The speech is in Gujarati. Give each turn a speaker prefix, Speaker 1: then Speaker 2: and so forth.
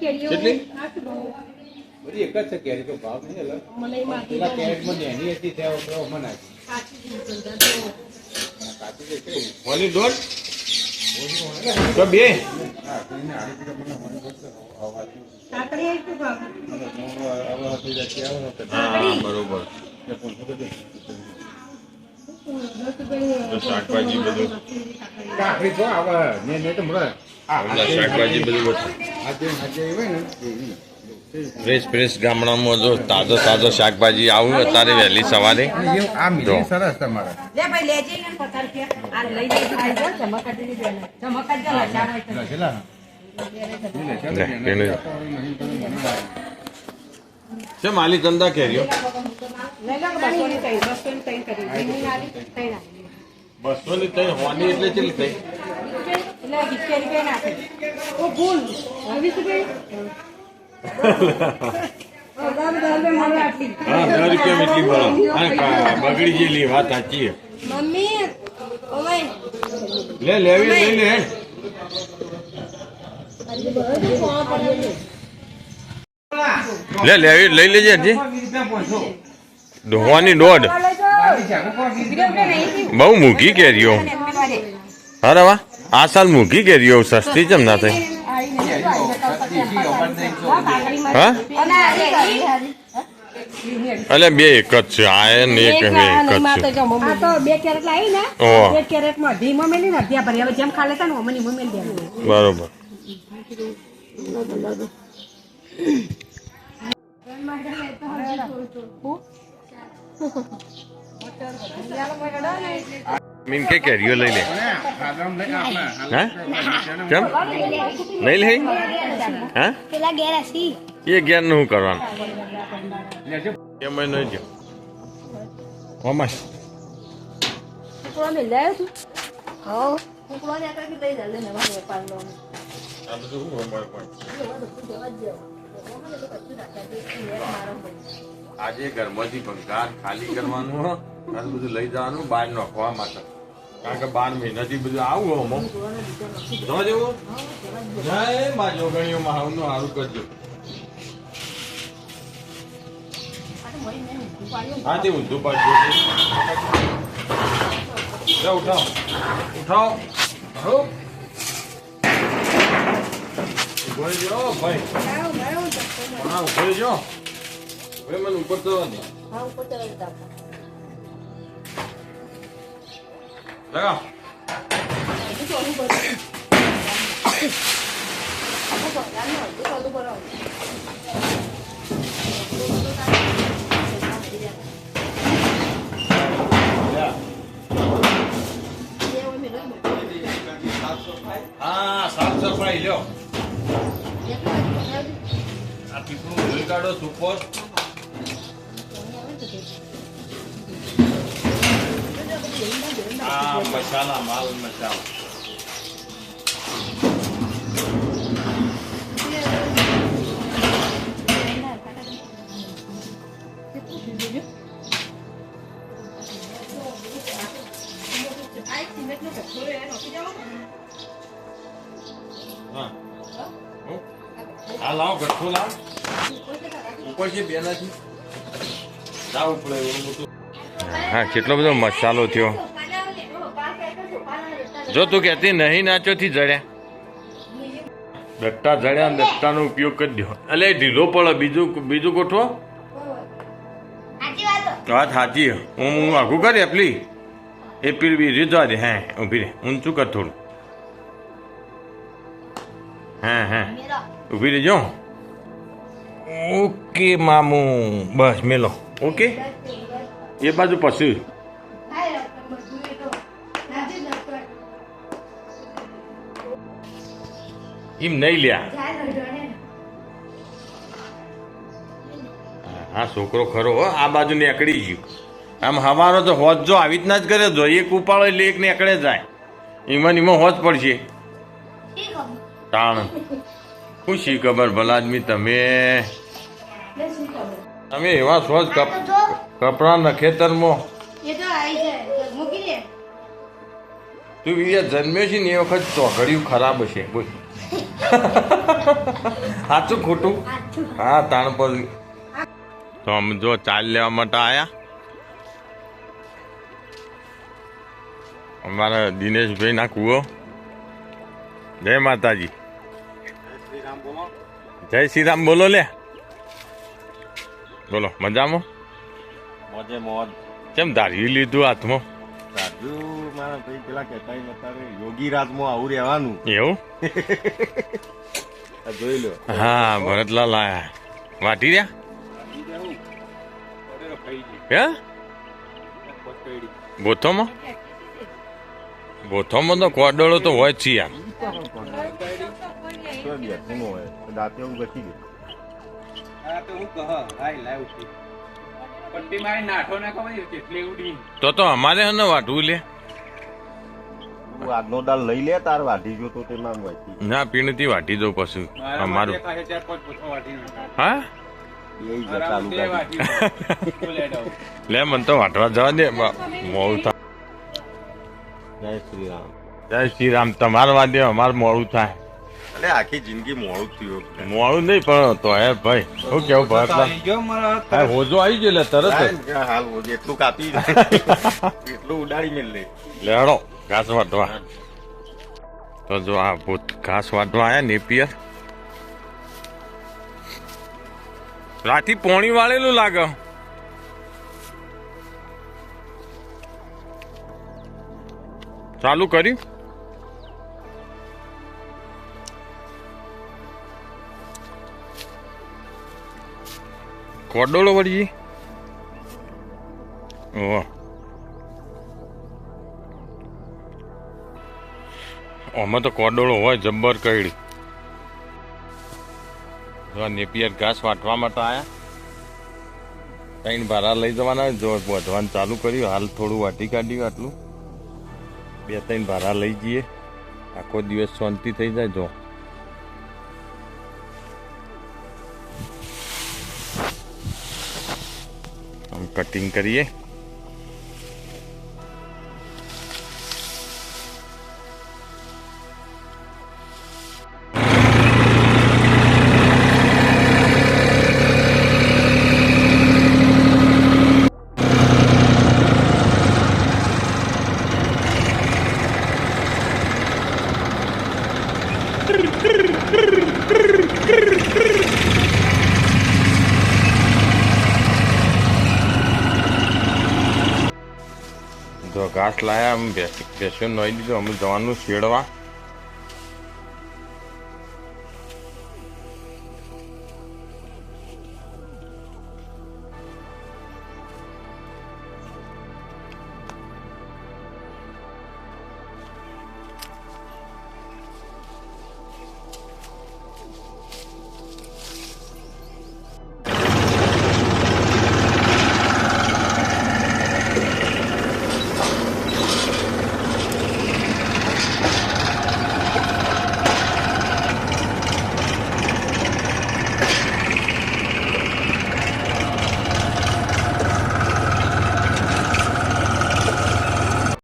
Speaker 1: કેટલી? બધી એક જ છે કેરી તો ભાવ નહીં અલગ. પેલા કેરેટમાં નેની હતી ત્યાં તો મને
Speaker 2: કાચી તો
Speaker 3: દોઢ બે.
Speaker 1: હા
Speaker 3: બરોબર. શાકભાજી બધું?
Speaker 1: કાકડી. તો આવે ને ને તો મળે
Speaker 3: શાકભાજી બધું. ફ્રેશ ફ્રેશ ગામડામાં જો તાજો તાજો શાકભાજી આવું અત્યારે વહેલી સવારે.
Speaker 1: સરસ તમારે.
Speaker 3: છે માલી ધંધા કેરીઓ
Speaker 4: કે. બસો ની
Speaker 3: તઈ હોની એટલે ચેલી થઈ
Speaker 4: એટલે સિત્તેર રૂપિયા નાખે
Speaker 2: ઓ ભૂલ. વીસ રૂપિયા
Speaker 3: બગડી ગયેલી વાત સાચી
Speaker 4: મમ્મી
Speaker 3: લે લેવી લઈ લે લે લેવી લઈ લેજે હજી. ધોવાની દોઢ બહુ મૂકી કેરીઓ હા વાહ આ સાલ મૂકી કેરીઓ સસ્તી કેમ ના થઈ? હા? એટલે બે એક જ છે આ ને એક બે એક જ છે.
Speaker 4: આ તો બે કેરેટ લાવી ને. બે કેરેટમાં અઢી મમેલી ને અઢિયા ભરી. હવે જેમ ખાલે ને ઓમની માં મેલી દેવાનું.
Speaker 3: બરોબર. મીન કે કેરીઓ લઈ લે. હા? કેમ? નહીં લઈ? હા? એ જ્ઞાનનું શું કરવાનું? એમ નહીં જો પણ? આજે ઘરમાંથી ભંગાર ખાલી કરવાનું બધું લઈ જવાનું બહાર નાખવા માટે. કારણ કે બાર મહિનાથી બધું આવું અમો જવા જેવું જય મા જોગણીઓ માં સારું કરજો. હા તે ઊંધું પાડજો. ઉઠાવ. ઉઠાવ. હો ઊભો જો ભાઈ. હા ઊભો રહેજો. ભાઈ મને ઉપર તો નહીં લગાવ હા સાફ સફાઈ લ્યો આ પીપળું ધોઈ કાઢો સુપર આ મસાલા માલ મસાલા હા લાવો ગઠ્ઠો લાવો. ઉપર છે બે નથી પડે એવું બધું. હા, કેટલો બધો મસાલો થયો. જો તું કહેતી નહીં નાચોથી જડ્યા દટ્ટા જડ્યા દટ્ટાનો ઉપયોગ કરી દો એટલે ઢીલો પડે. બીજું બીજું ગોઠવો.
Speaker 5: વાત
Speaker 3: સાચી હું હું આઘું કરી આપલી એ પીર બી રીધવા દે. હે, ઊભી રે. ઊંચું કર થોડું? હા હા. ઊભી રહેજો. ઓકે, મામુ. બસ, મેલો. ઓકે? એ બાજુ પછી. એમ નહીં લ્યા. હા, છોકરો ખરો હો, આ બાજુ નીકળી ગયું. આમ હમારો તો હોજ જો આવી રીતના જ કરે, જો એક ઉપાડો એટલે એક નીકળે જાય. એમાં એમાં હોજ પડશે. તાણ. ખુશી ખબર ભલા તમે? તમે એવા સોચ
Speaker 5: આ તો
Speaker 3: ખેતરમાં.
Speaker 5: એ તો આવી જાય. મૂકી દે.
Speaker 3: તું બીજા જન્મ્યો છે ને એ વખત ચોઘડિયું ખરાબ હશે. બોલ. સાચું ખોટું? હા તાણ પર. તો અમે જો ચાલ લેવા માટે આયા. અમારા દિનેશભાઈ ના કુવો. જય માતાજી. જય શ્રી રામ બોલો લે. બોલો મજામાં?
Speaker 6: મોજે મોજ
Speaker 3: કેમ ધારી લીધું હાથમાં?
Speaker 6: સાધુ મારા ભાઈ પેલા કહેતા અત્યારે યોગી રાજમાં આવું રહેવાનું.
Speaker 3: એવું?
Speaker 6: આ જોઈ લો.
Speaker 3: હા ભરતલાલ આયા. વાટી રહ્યા? હે? બોથોમાં બોથોમાં તો કોડોળો તો હોય જ છે યાર.
Speaker 6: તો બેઠું ન હોય તો દાંતે એવું કેટલી ઉડી.
Speaker 3: તો તો અમારે હને ને વાટવું લે.
Speaker 6: તું આજનો દાળ લઈ લે તાર વાઢી જો તો તેમાં વાંચી
Speaker 3: ના પીણથી વાટી દઉં પછી. અમારું હા
Speaker 6: ચાલુ
Speaker 3: લે મને તો વાટવા જવા દે. મોડું થાય
Speaker 6: જય શ્રી રામ.
Speaker 3: જય શ્રી રામ. તમારે વાદે અમારે મોડું થાય.
Speaker 6: એટલે આખી જિંદગી મોડું થયું
Speaker 3: મોડું નહીં પણ તો હે ભાઈ શું કેવું ભરતલાલ હોજો આવી ગયો તરત
Speaker 6: હાલ, હોજો એટલું કાપી એટલું ઉડાડી મેલ લે
Speaker 3: લેડો ઘાસ વાટવા તો જો આ ભૂત ઘાસ વાટવા આયા નેપિયર. રાતી પોણી વાળેલું લાગે. ચાલુ કર્યું? કોડોળો વળી ઓહ. આમાં તો કોડોળો હોય જબ્બર કઈડી જો નેપિયર ઘાસ વાટવા માટે આયા. ત્રણ ભારા લઈ જવાના જો વધવાનું ચાલુ કર્યું, હાલ થોડું વાટી કાઢ્યું આટલું. બે ત્રણ ભારા લઈ જઈએ. આખો દિવસ શાંતિ થઈ જાય, જો. કટિંગ કરીએ. જો ઘાસ લાયા બેસી બેસીને નોઈ દીધું અમે જવાનું શેડવા